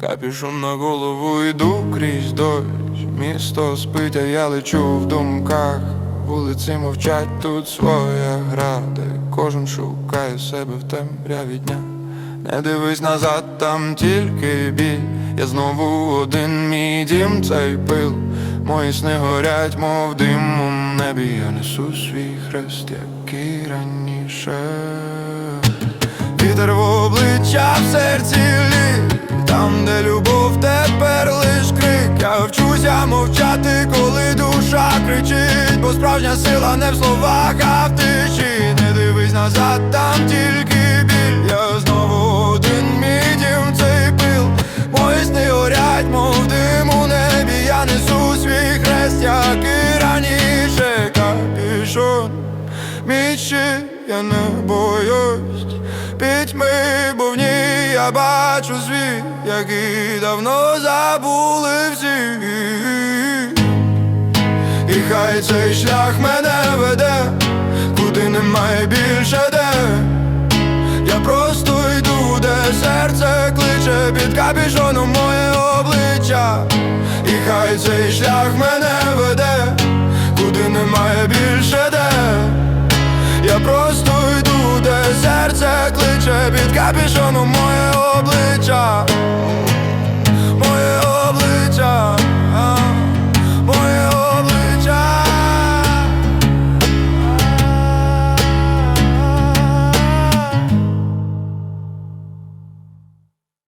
Капюшон на голову йду крізь дощ. Місто спить, а я лечу в думках. Вулиці мовчать, тут своя гра Де кожен шукає себе в темряві дня. Не дивись назад, там тільки біль. Я знову один мій дім цей пил. Мої сни горять, мов дим у небі. Я несу свій хрест, як і раніше. Вітер в обличчя в серці Там, де любов, тепер лиш крик. Я вчуся мовчати, коли душа кричить. Бо справжня сила не в словах, а в тиші. Не дивись назад, там тільки біль. Я знову один мій дім цей пил. Мої сни горять, мов дим у небі. Я несу свій хрест, як і раніше. Капюшон Мічі я не боюсь. Пітьми, бо в ній я бачу світ, який давно забули всі. І хай цей шлях мене веде, куди немає більше де. Я просто йду, де серце кличе під капішоном моє під капюшоном моє обличчя